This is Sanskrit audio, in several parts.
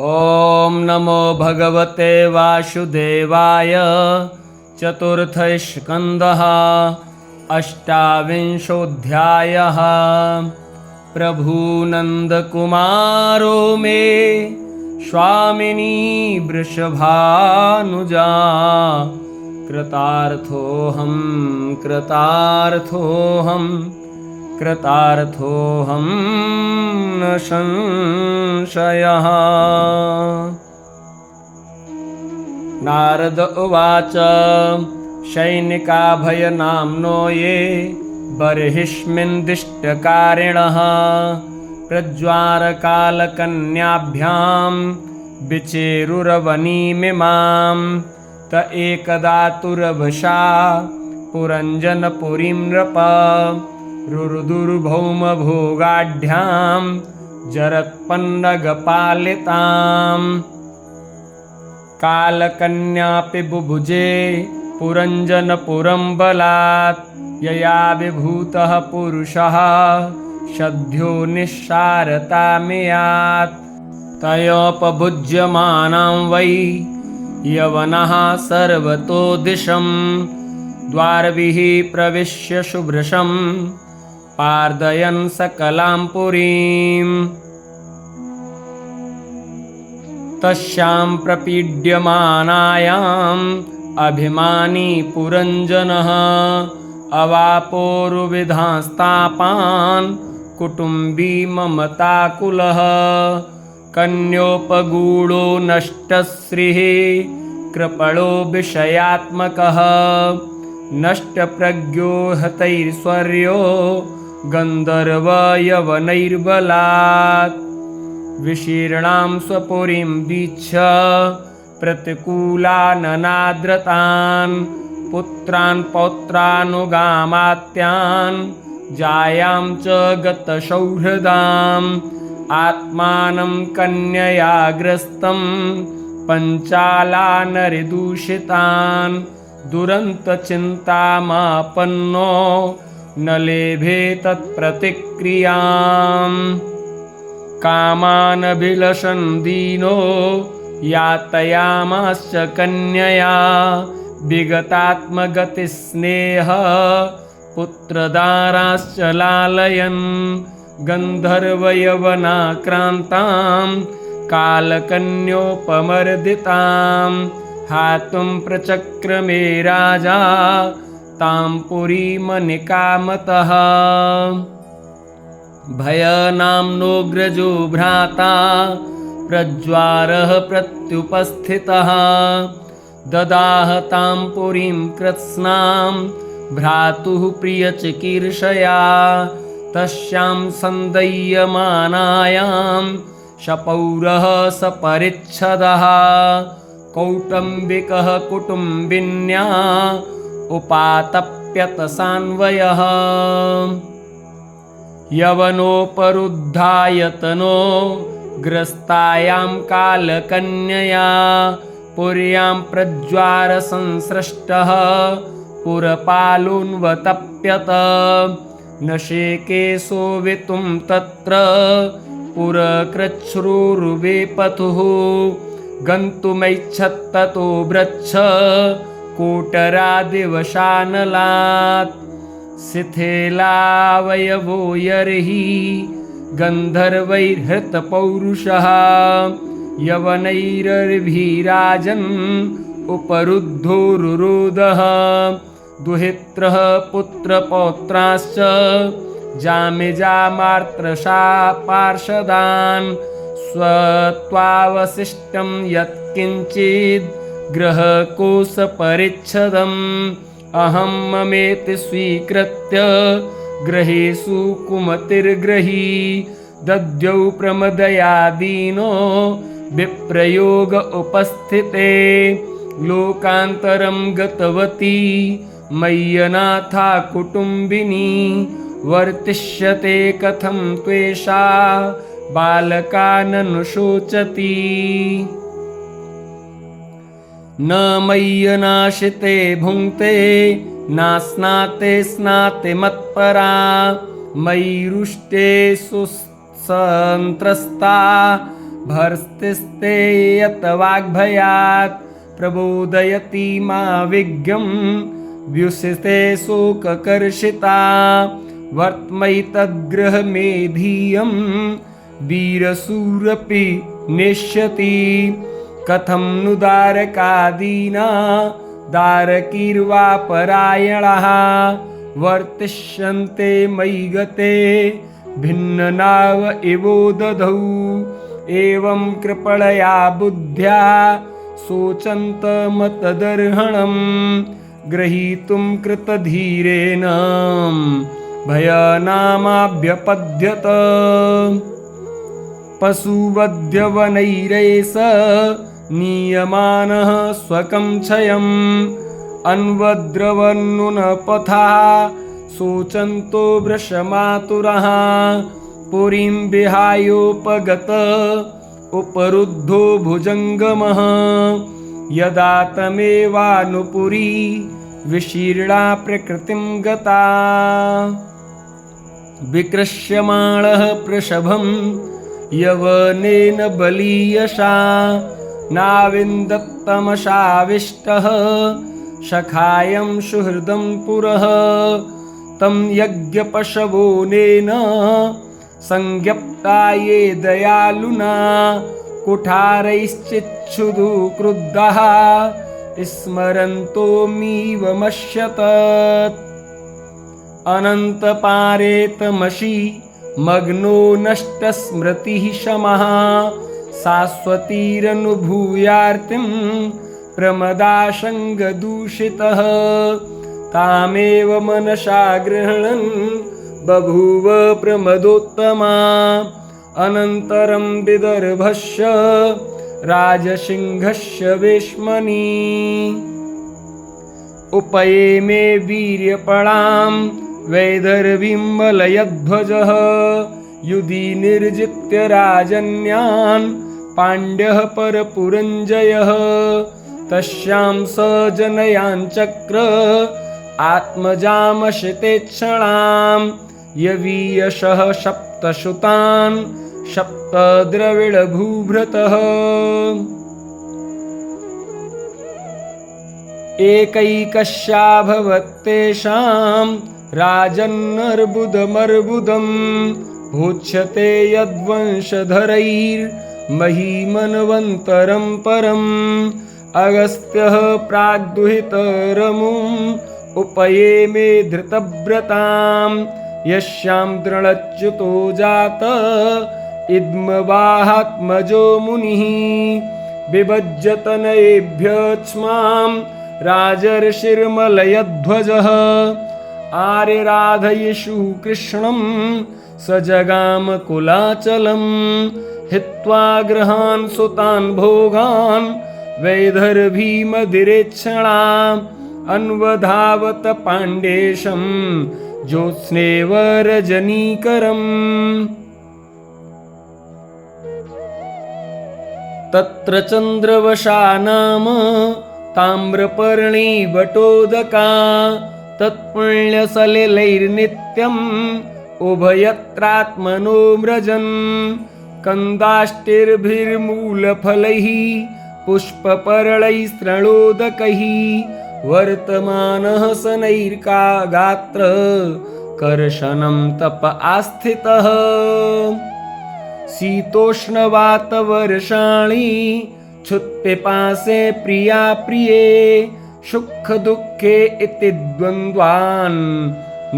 ॐ नमो भगवते वासुदेवाय चतुर्थस्कन्दः अष्टाविंशोऽध्यायः। प्रभूनन्दकुमारो मे स्वामिनी वृषभानुजा। कृतार्थोऽहं कृतार्थोऽहं कृतार्थोऽहं न संशयः। नारद उवाच सैनिकाभयनाम्नो ये बर्हिष्मिन् दिष्टकारिणः। प्रज्वारकालकन्याभ्यां विचेरुरवनीमिमां त एकदा तुरभषा पुरञ्जनपुरीं नृप रुरुदुर्भौमभोगाढ्यां जरत्पन्नगपालिताम्। कालकन्यापि बुभुजे पुरञ्जनपुरं बलात् यया विभूतः पुरुषः सद्यो निःसारतामियात्। तयोपभुज्यमानां वै यवनः सर्वतो दिशं द्वारभिः प्रविश्य शुभ्रशं पार्दयन् सकलां पुरीम्। तस्यां प्रपीड्यमानायाम् अभिमानी पुरञ्जनः अवापोरुविधास्तापान् कुटुम्बी ममताकुलः। कन्योपगूढो नष्टश्रीः कृपणो विषयात्मकः। नष्टप्रज्ञो हतैश्वर्यो गन्धर्वयवनैर्बलात्। विशीर्णां स्वपुरीं वीक्ष प्रतिकूलाननाद्रतान्। पुत्रान् पौत्रानुगामात्यान्। जायां च गतसौहृदाम् आत्मानं कन्ययाग्रस्तं पञ्चालानरिदूषितान्। दुरन्तचिन्तामापन्नो न लेभे तत्प्रतिक्रियाम्। कामानभिलषन् दीनो यातयामाश्च कन्यया। विगतात्मगतिस्नेह पुत्रदाराश्च लालयन्। गन्धर्वयवनाक्रान्तां कालकन्योपमर्दितां हातुं प्रचक्रमे राजा तां पुरीमनिकामतः भयनाम्नोऽग्रजो भ्राता प्रज्वारः प्रत्युपस्थितः। ददाह तां पुरीं कृत्स्नां भ्रातुः प्रियचिकीर्षया। तस्यां सन्दय्यमानायां शपौरः सपरिच्छदः। कौटुम्बिकः कुटुम्बिन्या उपातप्यतसान्वयः। यवनोपरुद्धायतनो ग्रस्तायां कालकन्यया पुर्यां प्रज्वारसंसृष्टः पुरपालुन्वतप्यत। न शेके सोवितुं तत्र पुरकृच्छ्रुरुवेपथुः। गन्तुमैच्छत्ततो भ्रच्छ कोटरादिवशानलात्। शिथिलावयवो यर्हि गन्धर्वैर्हृतपौरुषः। यवनैरर्भिराजन् उपरुद्धो रुरोदः दुहित्रः पुत्रपौत्राश्च जामिजामार्त्रशा पार्षदान्। स्वत्वावशिष्टं यत्किञ्चिद् ग्रहकोशपरिच्छदम् अहं ममेति स्वीकृत्य ग्रहेषु कुमतिर्ग्रही। दद्यौ प्रमदयादीनो विप्रयोग उपस्थिते। लोकान्तरं गतवती मय्यनाथा कुटुम्बिनी। वर्तिष्यते कथं त्वेषा? बालकाननुशोचति न मय्यनाशिते भुङ्क्ते नास्नाते स्नाते मत्परा मयि रुष्टे सुसन्त्रस्ता भर्स्तिस्ते यत वाग्भयात् प्रबोधयति मा विज्ञं व्युसिते शोककर्षिता वर्त्मैतद्गृहमेधीयं वीरसूरपि नेष्यति कथं नु दारकादीना दारकीर्वा परायणः वर्तिष्यन्ते मयि गते भिन्ननाव इवो दधौ। एवं कृपणया बुद्ध्या शोचन्तमतदर्हणं ग्रहीतुं कृतधीरेण भयनामाभ्यपद्यत। पशुवध्यवनैरेष नीयमानः स्वकं क्षयम्। अन्वद्रवन्नुनपथा शोचन्तो वृषमातुरः। पुरीं विहायोपगत उपरुद्धो भुजङ्गमः। यदा तमेवानुपुरी विशीर्णा प्रकृतिं गता। विकृष्यमाणः प्रसभं यवनेन बलीयशा नाविन्दत्तमशाविष्टः सखायं सुहृदं पुरः। तं यज्ञपशवोनेन संज्ञप्ता ये दयालुना कुठारैश्चिच्छुदु क्रुद्धः स्मरन्तोमीवमश्यत अनन्तपारेतमसि मग्नो नष्टस्मृतिः शमः शाश्वतीरनुभूयार्तिं प्रमदाशङ्गदूषितः। तामेव मनसा गृह्णन् बभूव प्रमदोत्तमा। अनन्तरं विदर्भस्य राजसिंहस्य वेश्मनि। उपये मे वीर्यपणां वैदर्भिमलयध्वजः युधि निर्जित्य राजन्यान् पाण्ड्यः परपुरञ्जयः। तस्यां स जनयाञ्चक्र आत्मजामशितेक्षणां यवीयशः सप्तसुतान् सप्तद्रविडभूभृतः। एकैकस्याभवत्तेषां राजन्नर्बुदमर्बुदं भूच्छते यद्वंशधरैर्महीमन्वन्तरं परम् अगस्त्यः प्राग्दुहितरमुम् उपये मे धृतव्रतां यस्यां दृढच्युतो जात इद्मवाहात्मजो मुनिः। बिभज्यतनयेभ्यक्ष्मां राजर्षिर्मलयध्वजः। आर्यराधयिषु कृष्णं स जगामकुलाचलं हित्वा गृहान् सुतान् भोगान् वैधर्भीमदिरेक्षणाम् अन्वधावत पाण्डेशम् ज्योत्स्नेव रजनीकरम्। तत्र चन्द्रवशा नाम ताम्रपर्णी वटोदका। तत्पुण्यसलिलैर्नित्यम् उभयत्रात्मनो व्रजन् कन्दाष्टिर्भिर्मूलफलैः पुष्पपर्णैस्तृणोदकैः वर्तमानः शनैर्का गात्र कर्शनं तप आस्थितः। शीतोष्णवातवर्षाणि क्षुत्पिपासे प्रिया प्रिये सुखदुःखे इति द्वन्द्वान्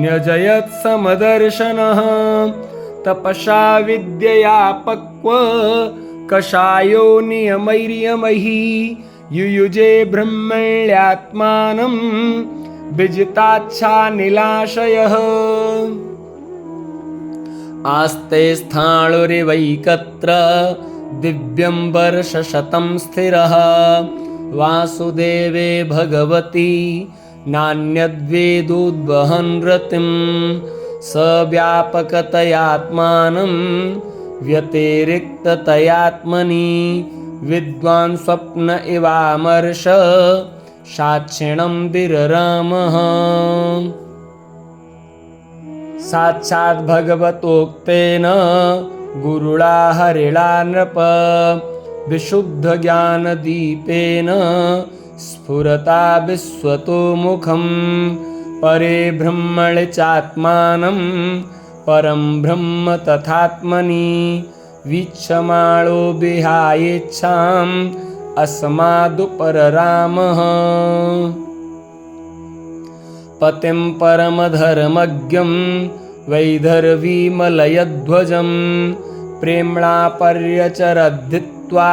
न्यजयत् समदर्शनः तपसा विद्यया पक्व। कषायो नियमैर्यमैः युयुजे ब्रह्मण्यात्मानं विजिताच्छानिलाशयः आस्ते स्थाणुरिवैकत्र दिव्यं वर्षशतं स्थिरः। वासुदेवे भगवती नान्यद्वेदोद्वहन् रतिं स व्यापकतयात्मानं व्यतिरिक्ततयात्मनि विद्वान् स्वप्न इवामर्ष साक्षिणं विररामः। साक्षात् भगवतोक्तेन गुरुळा हरिळा नृप विशुद्धज्ञानदीपेन स्फुरता विश्वतो मुखं परे ब्रह्मणि चात्मानं परं ब्रह्म तथात्मनि वीक्षमाणो विहायेच्छाम् अस्मादुपररामः। पतिं परमधर्मज्ञं वैधर्वीमलयध्वजं प्रेम्णा पर्यचरद्धित्वा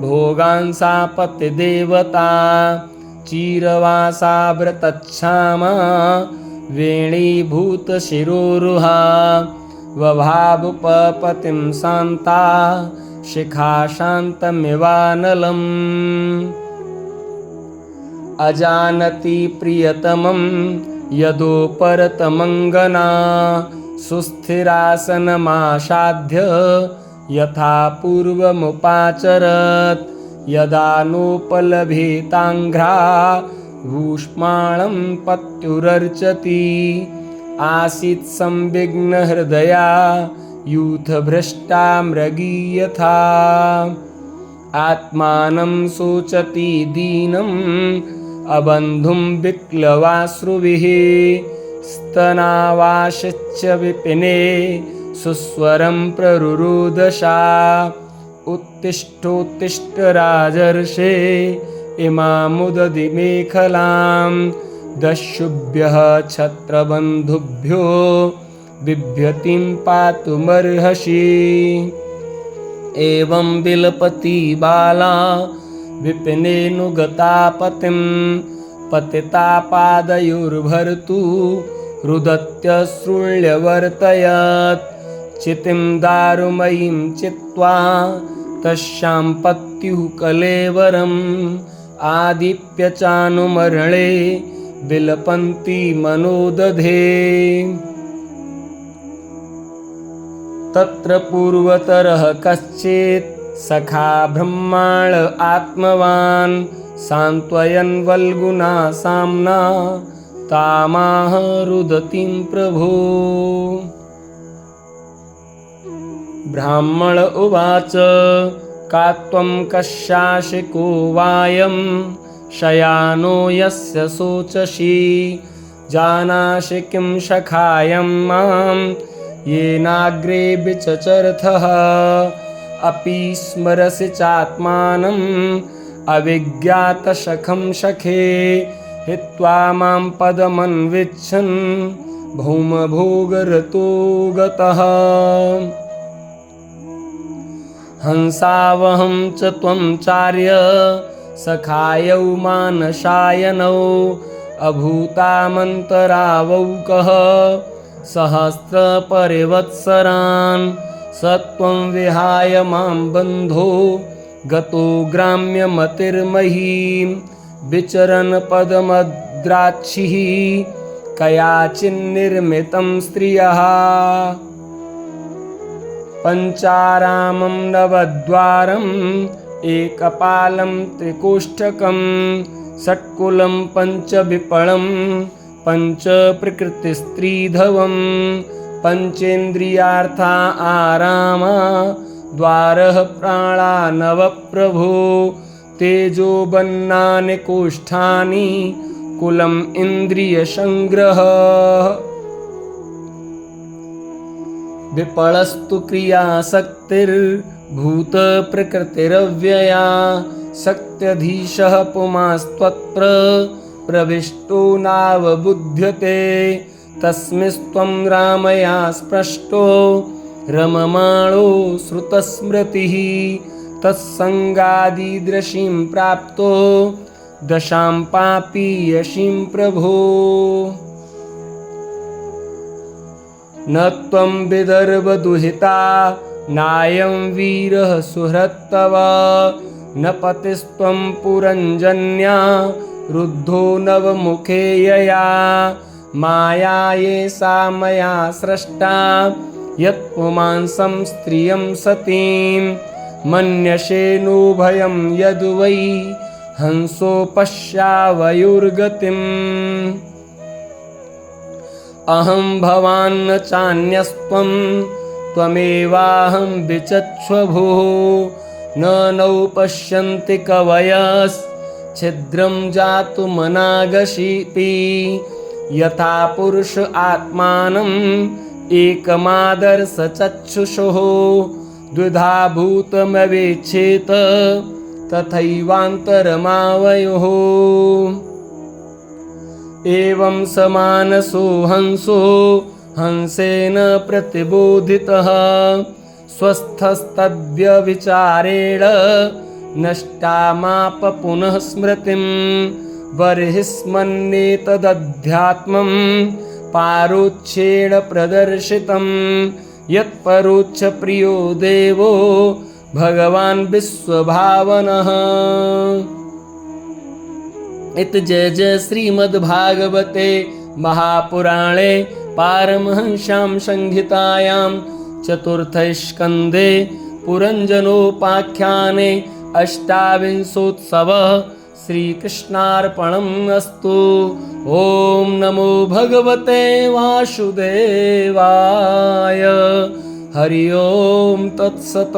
भोगांसापतिदेवता चिरवासाव्रतच्छामा वेणीभूतशिरोरुहा वभावुपपतिं शान्ता शिखा शान्तमिवानलम् अजानति प्रियतमं यदोपरतमङ्गना सुस्थिरासनमासाध्य यथा पूर्वमुपाचरत् यदा नोपलभेताङ्घ्रा भूष्माणं पत्युरर्चति। आसीत् संविघ्नहृदया यूथभ्रष्टा मृगी यथा आत्मानं शोचति दीनम् अबन्धुं विक्लवाश्रुभिः स्तनावाशिच्य विपिने सुस्वरं प्ररुरुदशा उत्तिष्ठोत्तिष्ठ राजर्षे इमामुदधिमेखलां दस्युभ्यः छत्रबन्धुभ्यो बिभ्यतिं पातुमर्हसि एवं विलपति बाला विपिनेऽनुगता पतिं पतिता पादयोर्भर्तु रुदत्यश्रुण्यवर्तयत् चितिं दारुमयीं चित्वा तस्यां पत्युः कलेवरम् आदिप्यचानुमरणे विलपन्ति मनोदधे। तत्र पूर्वतरः कश्चित् सखा ब्रह्माण आत्मवान् सान्त्वयन् वल्गुना साम्ना तामाह रुदतीं प्रभो। ब्राह्मण उवाच का त्वं कस्याशिको वायं शयानो यस्य शोचसि जानासि किं सखायं मां? येनाग्रे विचचरथः अपि स्मरसि चात्मानम् अविज्ञातशखं सखे हित्वा मां पदमन्विच्छन् भौमभोगरतो गतः हंसावहं च त्वं चार्य सखायौ मानशायनौ अभूतामन्तरावौकः सहस्रपरिवत्सरान् स त्वं विहाय मां बन्धो गतो ग्राम्यमतिर्महीं विचरन् पदमद्राक्षिः कयाचिन्निर्मितं स्त्रियः पञ्चारामं नवद्वारम् एकपालं त्रिकोष्ठकं षट्कुलं पञ्चविपळं पञ्चप्रकृतिस्त्रीधवं पञ्चेन्द्रियार्था आरामा द्वारः प्राणा नवप्रभो तेजोबन्नानि कोष्ठानि कुलम् इन्द्रियसङ्ग्रह विपळस्तु क्रियाशक्तिर्भूतप्रकृतिरव्यया शक्त्यधीशः पुमास्त्वत्र प्रविष्टो नावबुध्यते। तस्मिस्त्वं रामया स्पृष्टो। रममाणो श्रुतस्मृतिः। तत्सङ्गादिदृशीं प्राप्तो। दशां पापीयशीं प्रभो न त्वं विदर्भदुहिता नायं वीरः सुहृत्तव। न पतिस्त्वं पुरञ्जन्या रुद्धो नवमुखे यया। माया ये सा मया स्रष्टा यत्पुमांसं स्त्रियं सतीं। मन्यसे नो भयं यद्वै हंसो पश्यावयुर्गतिम् अहं भवान्न चान्यस्त्वं त्वमेवाहं विचक्ष्वभुः न नौ पश्यन्ति कवयश्छिद्रं जातुमनागशीति यथा पुरुष आत्मानम् एकमादर्शचक्षुषुः। द्विधा भूतमवेक्षेत तथैवान्तरमावयोः एवं समानसो हंसो हंसेन प्रतिबोधितः स्वस्थस्तद्व्यविचारेण नष्टामाप पुनः स्मृतिं बर्हिस्मन्येतदध्यात्मं पारोच्छेण प्रदर्शितं। यत्परोक्षप्रियो देवो भगवान् विश्वभावनः इति जय जय श्रीमद्भागवते महापुराणे पारमहंस्यां संहितायां चतुर्थस्कन्धे पुरञ्जनोपाख्याने अष्टाविंशोत्सवः श्रीकृष्णार्पणम् अस्तु। ॐ नमो भगवते वासुदेवाय। हरि ओं तत्सत्